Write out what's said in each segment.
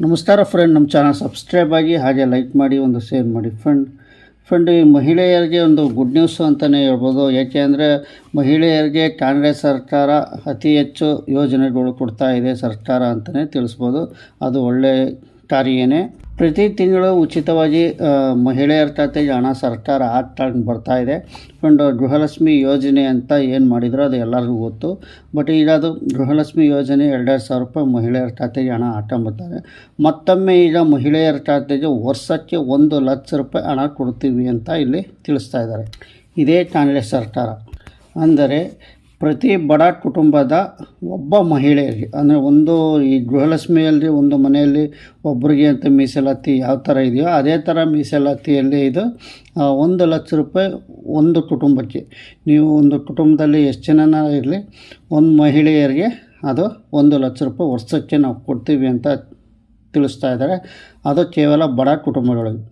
ನಮಸ್ಕಾರ ಫ್ರೆಂಡ್ ನಮ್ಮ channel subscribe ಆಗಿ ಹಾಗೆ ಲೈಕ್ ಮಾಡಿ, ಒಂದು ಶೇರ್ ಮಾಡಿ. ಫ್ರೆಂಡ್ ಫ್ರೆಂಡ್ ಈ ಮಹಿಳೆಯರಿಗೆ ಒಂದು ಗುಡ್ ನ್ಯೂಸ್ ಅಂತಲೇ ಹೇಳ್ಬೋದು. ಯಾಕೆ ಅಂದರೆ ಮಹಿಳೆಯರಿಗೆ ಕಾಂಗ್ರೆಸ್ ಸರ್ಕಾರ ಅತಿ ಹೆಚ್ಚು ಯೋಜನೆಗಳು ಕೊಡ್ತಾ ಇದೆ ಸರ್ಕಾರ ಅಂತಲೇ ತಿಳಿಸ್ಬೋದು. ಅದು ಒಳ್ಳೆಯ ಕಾರ್ಯನೇ ಪ್ರತಿ ತಿಂಗಳು ಉಚಿತವಾಗಿ ಮಹಿಳೆಯರ ಖಾತೆಗೆ ಹಣ ಸರ್ಕಾರ ಹಾಕ್ಕೊಂಡು ಬರ್ತಾ ಇದೆ. ಫ್ರೆಂಡ್ ಗೃಹಲಕ್ಷ್ಮಿ ಯೋಜನೆ ಅಂತ ಏನು ಮಾಡಿದ್ರು ಅದು ಎಲ್ಲರಿಗೂ ಗೊತ್ತು. ಬಟ್ ಈಗ ಅದು ಗೃಹಲಕ್ಷ್ಮಿ ಯೋಜನೆ ಎರಡೆರಡು ಸಾವಿರ ರೂಪಾಯಿ ಮಹಿಳೆಯರ ಖಾತೆಗೆ ಹಣ ಹಾಕೊಂಬರ್ತಾರೆ ಮತ್ತೊಮ್ಮೆ ಈಗ ಮಹಿಳೆಯರ ಖಾತೆಗೆ ವರ್ಷಕ್ಕೆ ಒಂದು ಲಕ್ಷ ರೂಪಾಯಿ ಹಣ ಕೊಡ್ತೀವಿ ಅಂತ ಇಲ್ಲಿ ತಿಳಿಸ್ತಾ ಇದ್ದಾರೆ. ಇದೇ ಕಾಂಗ್ರೆಸ್ ಸರ್ಕಾರ. ಅಂದರೆ ಪ್ರತಿ ಬಡ ಕುಟುಂಬದ ಒಬ್ಬ ಮಹಿಳೆಯರಿಗೆ ಅಂದರೆ ಒಂದು ಈ ಗೃಹಲಕ್ಷ್ಮಿಯಲ್ಲಿ ಒಂದು ಮನೆಯಲ್ಲಿ ಒಬ್ಬರಿಗೆ ಅಂತ ಮೀಸಲಾತಿ ಯಾವ ಥರ ಇದೆಯೋ ಅದೇ ಥರ ಮೀಸಲಾತಿಯಲ್ಲಿ ಇದು ಒಂದು ಲಕ್ಷ ರೂಪಾಯಿ ಒಂದು ಕುಟುಂಬಕ್ಕೆ. ನೀವು ಒಂದು ಕುಟುಂಬದಲ್ಲಿ ಎಷ್ಟು ಜನನ ಇರಲಿ, ಒಂದು ಮಹಿಳೆಯರಿಗೆ ಅದು ಒಂದು ಲಕ್ಷ ರೂಪಾಯಿ ವರ್ಷಕ್ಕೆ ನಾವು ಕೊಡ್ತೀವಿ ಅಂತ ತಿಳಿಸ್ತಾ ಇದ್ದಾರೆ. ಅದು ಕೇವಲ ಬಡ ಕುಟುಂಬಗಳಿಗೆ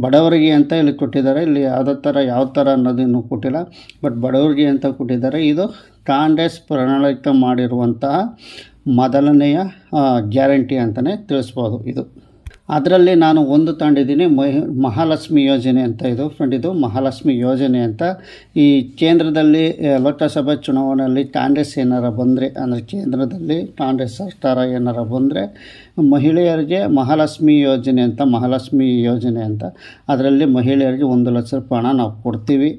ಬಡವರಿಗೆ ಅಂತ ಇಲ್ಲಿ ಕೊಟ್ಟಿದ್ದಾರೆ. ಇಲ್ಲಿ ಯಾವುದೇ ಥರ ಯಾವ ಥರ ಅನ್ನೋದನ್ನು ಕೊಟ್ಟಿಲ್ಲ. ಬಟ್ ಬಡವರಿಗೆ ಅಂತ ಕೊಟ್ಟಿದ್ದಾರೆ. ಇದು ಕಾಂಗ್ರೆಸ್ ಪ್ರಣಾಳಿಕೆ ಮಾಡಿರುವಂತಹ ಮೊದಲನೆಯ ಗ್ಯಾರಂಟಿ ಅಂತಲೇ ತಿಳಿಸ್ಬೋದು ಇದು. ಅದರಲ್ಲಿ ನಾನು ಒಂದು ತಗೊಂಡಿದ್ದೀನಿ ಮಹಿ, ಮಹಾಲಕ್ಷ್ಮಿ ಯೋಜನೆ ಅಂತ ಇದು ಫ್ರೆಂಡ್ ಇದು ಮಹಾಲಕ್ಷ್ಮಿ ಯೋಜನೆ ಅಂತ. ಈ ಕೇಂದ್ರದಲ್ಲಿ ಲೋಕಸಭಾ ಚುನಾವಣೆಯಲ್ಲಿ ಕಾಂಗ್ರೆಸ್ ಏನಾರ ಬಂದರೆ, ಅಂದರೆ ಕೇಂದ್ರದಲ್ಲಿ ಕಾಂಗ್ರೆಸ್ ಸರ್ಕಾರ ಏನಾರ ಬಂದರೆ, ಮಹಿಳೆಯರಿಗೆ ಮಹಾಲಕ್ಷ್ಮಿ ಯೋಜನೆ ಅಂತ, ಮಹಾಲಕ್ಷ್ಮಿ ಯೋಜನೆ ಅಂತ. ಅದರಲ್ಲಿ ಮಹಿಳೆಯರಿಗೆ ಒಂದು ಲಕ್ಷ ರೂಪಾಯಿ ಹಣ ನಾವು ಕೊಡ್ತೀವಿ.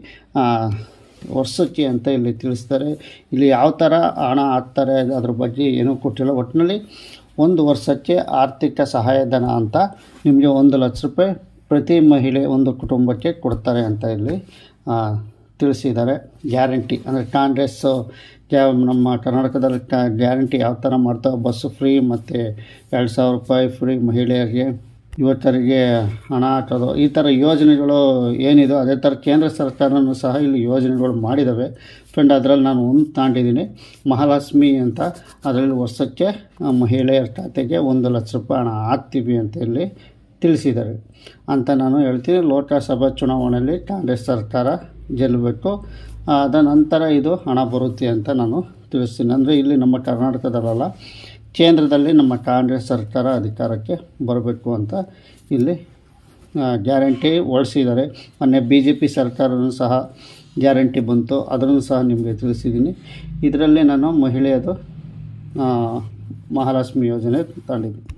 ವರ್ಷಕ್ಕೆ ಅಂತ ಇಲ್ಲಿ ತಿಳಿಸ್ತಾರೆ. ಇಲ್ಲಿ ಯಾವ ಥರ ಹಣ ಹಾಕ್ತಾರೆ, ಅದ್ರ ಬಗ್ಗೆ ಏನೂ ಕೊಟ್ಟಿಲ್ಲ. ಒಟ್ಟಿನಲ್ಲಿ ಒಂದು ವರ್ಷಕ್ಕೆ ಆರ್ಥಿಕ ಸಹಾಯಧನ ಅಂತ ನಿಮಗೆ ಒಂದು ಲಕ್ಷ ರೂಪಾಯಿ ಪ್ರತಿ ಮಹಿಳೆ ಒಂದು ಕುಟುಂಬಕ್ಕೆ ಕೊಡ್ತಾರೆ ಅಂತ ಇಲ್ಲಿ ತಿಳಿಸಿದ್ದಾರೆ. ಗ್ಯಾರಂಟಿ, ಅಂದರೆ ಕಾಂಗ್ರೆಸ್ಸು ಗ್ಯಾ ನಮ್ಮ ಕರ್ನಾಟಕದಲ್ಲಿ ಗ್ಯಾರಂಟಿ ಯಾವ ಥರ ಮಾಡ್ತಾವೆ ಬಸ್ಸು ಫ್ರೀ, ಮತ್ತು ಎರಡು ಸಾವಿರ ರೂಪಾಯಿ ಫ್ರೀ ಮಹಿಳೆಯರಿಗೆ ಯುವಕರಿಗೆ ಹಣ ಹಾಕೋದು ಈ ಥರ ಯೋಜನೆಗಳು ಏನಿದೆ ಅದೇ ಥರ ಕೇಂದ್ರ ಸರ್ಕಾರನೂ ಸಹ ಇಲ್ಲಿ ಯೋಜನೆಗಳು ಮಾಡಿದ್ದಾವೆ ಫ್ರೆಂಡ್ ಅದರಲ್ಲಿ ನಾನು ಒಂದು ತಾಂಡಿದ್ದೀನಿ. ಮಹಾಲಕ್ಷ್ಮಿ ಅಂತ ಅದರಲ್ಲಿ ವರ್ಷಕ್ಕೆ ಮಹಿಳೆಯರ ಖಾತೆಗೆ ಒಂದು ಲಕ್ಷ ರೂಪಾಯಿ ಹಣ ಹಾಕ್ತೀವಿ ಅಂತ ಇಲ್ಲಿ ತಿಳಿಸಿದ್ದಾರೆ. ಅಂತ ನಾನು ಹೇಳ್ತೀನಿ. ಲೋಕಸಭಾ ಚುನಾವಣೆಯಲ್ಲಿ ಕಾಂಗ್ರೆಸ್ ಸರ್ಕಾರ ಗೆಲ್ಲಬೇಕು. ಅದ ನಂತರ ಇದು ಹಣ ಬರುತ್ತೆ ಅಂತ ನಾನು ತಿಳಿಸ್ತೀನಿ. ಅಂದರೆ ಇಲ್ಲಿ ನಮ್ಮ ಕರ್ನಾಟಕದಲ್ಲ ಕೇಂದ್ರದಲ್ಲಿ ನಮ್ಮ ಕಾಂಗ್ರೆಸ್ ಸರ್ಕಾರ ಅಧಿಕಾರಕ್ಕೆ ಬರಬೇಕು ಅಂತ ಇಲ್ಲಿ ಗ್ಯಾರಂಟಿ ಹೊರಡಿಸಿದ್ದಾರೆ ಮೊನ್ನೆ ಬಿ ಜೆ ಪಿ ಸರ್ಕಾರನೂ ಸಹ ಗ್ಯಾರಂಟಿ ಬಂತು. ಅದನ್ನು ಸಹ ನಿಮಗೆ ತಿಳಿಸಿದ್ದೀನಿ. ಇದರಲ್ಲಿ ನಾನು ಮಹಿಳೆಯದು ಮಹಾಲಕ್ಷ್ಮಿ ಯೋಜನೆ ತಗೊಂಡಿದ್ದೀನಿ